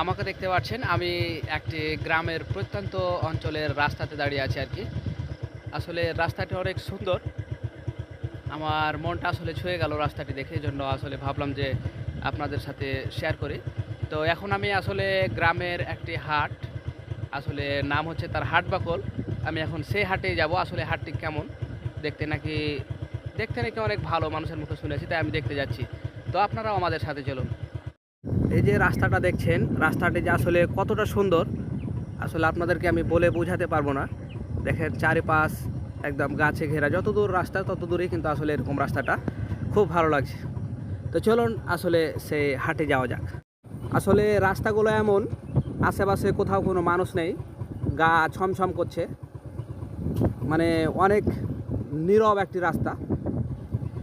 আমাকে দেখতে পাচ্ছেন, আমি একটি গ্রামের প্রত্যন্ত অঞ্চলের রাস্তাতে দাঁড়িয়ে আছি আর কি। আসলে রাস্তাটি অনেক সুন্দর। আমার মনটা আসলে ছুঁয়ে গেল রাস্তাটি দেখে জন্য আসলে ভাবলাম যে আপনাদের সাথে শেয়ার করি। তো এখন আমি আসলে গ্রামের একটি হাট, আসলে নাম হচ্ছে তার হাট বাকল আমি এখন সেই হাটেই যাব, আসলে হাটটি কেমন, দেখতে নাকি দেখতে নাকি অনেক ভালো, মানুষের মুখে শুনেছি, তাই আমি দেখতে যাচ্ছি। তো আপনারাও আমাদের সাথে চলুন। এই যে রাস্তাটা দেখছেন, রাস্তাটি যে আসলে কতটা সুন্দর, আসলে আপনাদেরকে আমি বলে বোঝাতে পারব না। দেখেন চারিপাশ একদম গাছে ঘেরা, যত দূর রাস্তা তত দূরেই কিন্তু আসলে এরকম রাস্তাটা খুব ভালো লাগছে। তো চলুন আসলে সে হাটে যাওয়া যাক। আসলে রাস্তাগুলো এমন, আশেপাশে কোথাও কোনো মানুষ নেই, গা ছমছম করছে। মানে অনেক নীরব একটি রাস্তা।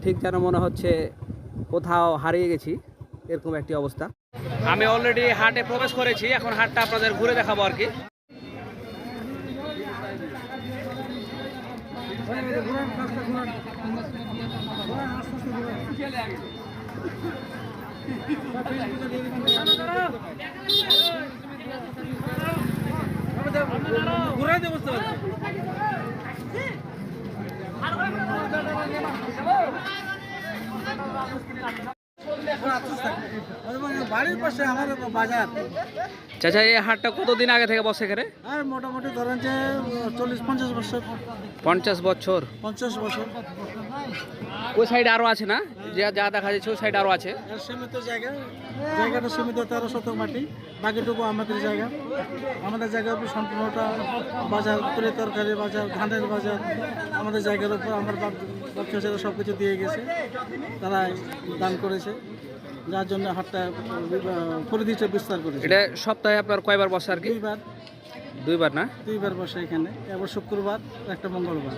ঠিক যেন মনে হচ্ছে কোথাও হারিয়ে গেছি, এরকম একটি অবস্থা। আমি অলরেডি হাটে প্রবেশ করেছি এখন হাটটা আপনাদের ঘুরে দেখাবো আর কি। বাড়ির পাশে আমার বাজার। চাচা এই হাটটা কতদিন আগে থেকে বসে এখানে? আর মোটামুটি ধরেন যে চল্লিশ পঞ্চাশ বছর। পঞ্চাশ বছর। পঞ্চাশ বছর। ওই সাইডে আরও আছে না? যা যা দেখা যাচ্ছে ওই সাইডে আরও আছে। সীমিত জায়গা। জায়গাটা সীমিত তেরো শতক মাটি। বাকিটুকু আমাদের জায়গা। আমাদের জায়গার উপর সম্পূর্ণটা বাজার তরি তরকারি বাজার ধানের বাজার। আমাদের জায়গার উপর আমার ব্যবসায়ীরা সব কিছু দিয়ে গেছে। তারা দান করেছে। যার জন্য হাটটা পরিধিটা বিস্তার করেছে। এটা সপ্তাহে আপনার কয়বার বসে আর কি? দুইবার। দুইবার না? দুইবার বসে এখানে। এবার শুক্রবার একটা মঙ্গলবার।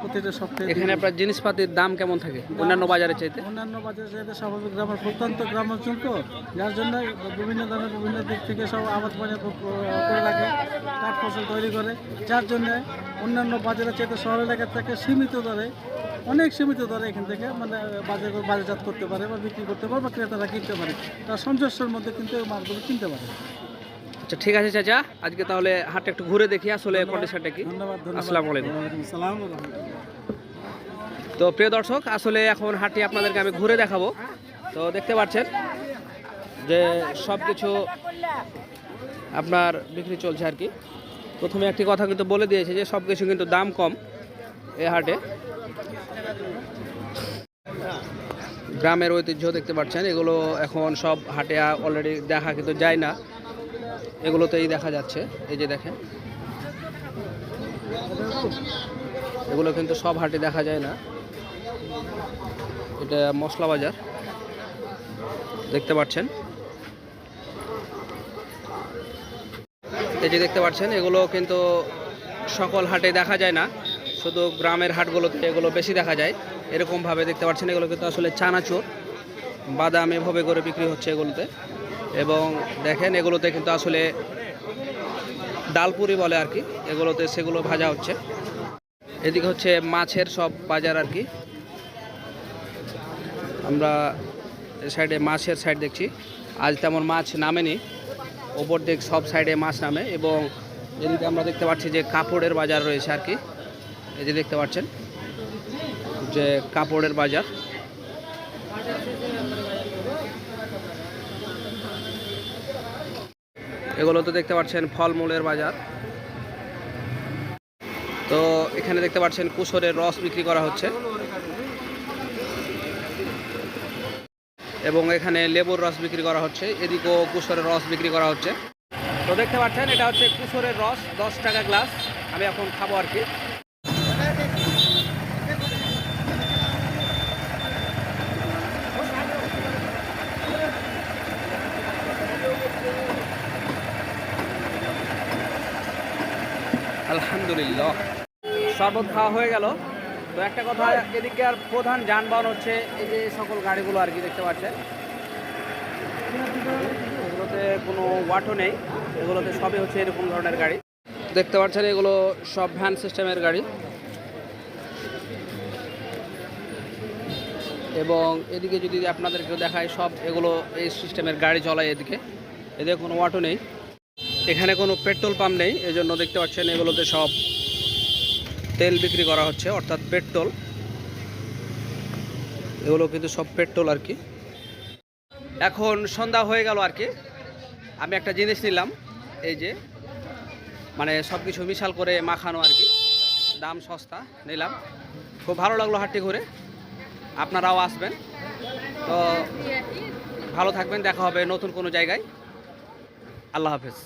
প্রতিটা সপ্তাহে এখানে আপনার জিনিসপাতির দাম কেমন থাকে? অন্যান্য বাজারে চাইতে? অন্যান্য বাজার চাইতে স্বাভাবিক গ্রামের প্রত্যন্ত গ্রাম অঞ্চল তো যার জন্য বিভিন্ন ধরনের বিভিন্ন দিক থেকে সব আবাদ বাজার করে রাখে কাঠ ফসল তৈরি করে যার জন্য অন্যান্য বাজারের চাইতে শহর এলাকা থেকে সীমিত দরে অনেক সীমিত দরে এখান থেকে মানে বাজার বাজারজাত করতে পারে বা বিক্রি করতে পারে বা ক্রেতারা কিনতে পারে। তার সঞ্চয়ের মধ্যে কিন্তু এই মালগুলো কিনতে পারে। আচ্ছা ঠিক আছে চাচা আজকে তাহলে হাটটা একটু ঘুরে দেখি আসলে কন্ডিশনটা কি? ধন্যবাদ আসসালামু আলাইকুম। তো প্রিয় দর্শক আসলে এখন হাটটি আপনাদেরকে আমি ঘুরে দেখাবো। তো দেখতে পাচ্ছেন যে সব কিছু আপনার বিক্রি চলছে আর কি। প্রথমে একটি কথা কিন্তু বলে দিয়েছে যে সব কিছু কিন্তু দাম কম এ হাটে। গ্রামের ঐতিহ্য দেখতে পাচ্ছেন, এগুলো এখন সব হাটে অলরেডি দেখা কিন্তু যায় না। এগুলোতেই দেখা যাচ্ছে, এই যে দেখেন। এগুলো কিন্তু সব হাটে দেখা যায় না। এটা মশলা বাজার, দেখতে পাচ্ছেন। এই যে দেখতে পাচ্ছেন, এগুলো কিন্তু সকল হাটে দেখা যায় না। শুধু গ্রামের হাটগুলোতে এগুলো বেশি দেখা যায়। এরকমভাবে দেখতে পাচ্ছেন, এগুলো কিন্তু আসলে চানাচুর। বাদাম এভাবে করে বিক্রি হচ্ছে এগুলোতে। এবং দেখেন, এগুলোতে কিন্তু আসলে ডালপুরি বলে আর কি, এগুলোতে সেগুলো ভাজা হচ্ছে। এদিকে হচ্ছে মাছের সব বাজার আর কি। আমরা সাইডে মাছের সাইড দেখছি। আজ তেমন মাছ নামেনি। ওপর দিক সব সাইডে মাছ নামে এবং এদিকে আমরা দেখতে পাচ্ছি যে কাপড়ের বাজার রয়েছে আর কি। এই যে দেখতে পাচ্ছেন যে কাপড়ের বাজার। এগুলো তো দেখতে পাচ্ছেন ফলমূলের বাজার। তো এখানে দেখতে পাচ্ছেন কুসরের রস বিক্রি করা হচ্ছে। এবং এখানে লেবুর রস বিক্রি করা হচ্ছে। এদিকেও কুসরের রস বিক্রি করা হচ্ছে। তো দেখতে পাচ্ছেন, এটা হচ্ছে কুসরের রস, দশ টাকা গ্লাস। আমি এখন খাব আর কি। আলহামদুলিল্লাহ। শরবত খাওয়া হয়ে গেল। তো একটা কথা, এদিকে আর প্রধান যানবাহন হচ্ছে এই যে সকল গাড়িগুলো আর কি দেখতে পাচ্ছেন। এগুলোতে কোনো ওয়াটও নেই, এগুলোতে সবই হচ্ছে এরকম ধরনের গাড়ি। দেখতে পাচ্ছেন এগুলো সব ভ্যান সিস্টেমের গাড়ি। এবং এদিকে যদি আপনাদেরকে দেখায় সব এগুলো এই সিস্টেমের গাড়ি চলায় এদিকে। এদের কোনো অটো নেই। এখানে কোনো পেট্রোল পাম্প নেই এই জন্য দেখতে পাচ্ছেন এগুলোতে সব তেল বিক্রি করা হচ্ছে, অর্থাৎ পেট্রোল। এগুলো কিন্তু সব পেট্রোল আর কি। এখন সন্ধ্যা হয়ে গেল আর কি। আমি একটা জিনিস নিলাম, এই যে মানে সব কিছু মিশাল করে মাখানো আর কি। দাম সস্তা, নিলাম। খুব ভালো লাগল হাটটি ঘুরে। আপনারাও আসবেন। তো ভালো থাকবেন, দেখা হবে নতুন কোনো জায়গায়। আল্লাহ হাফেজ।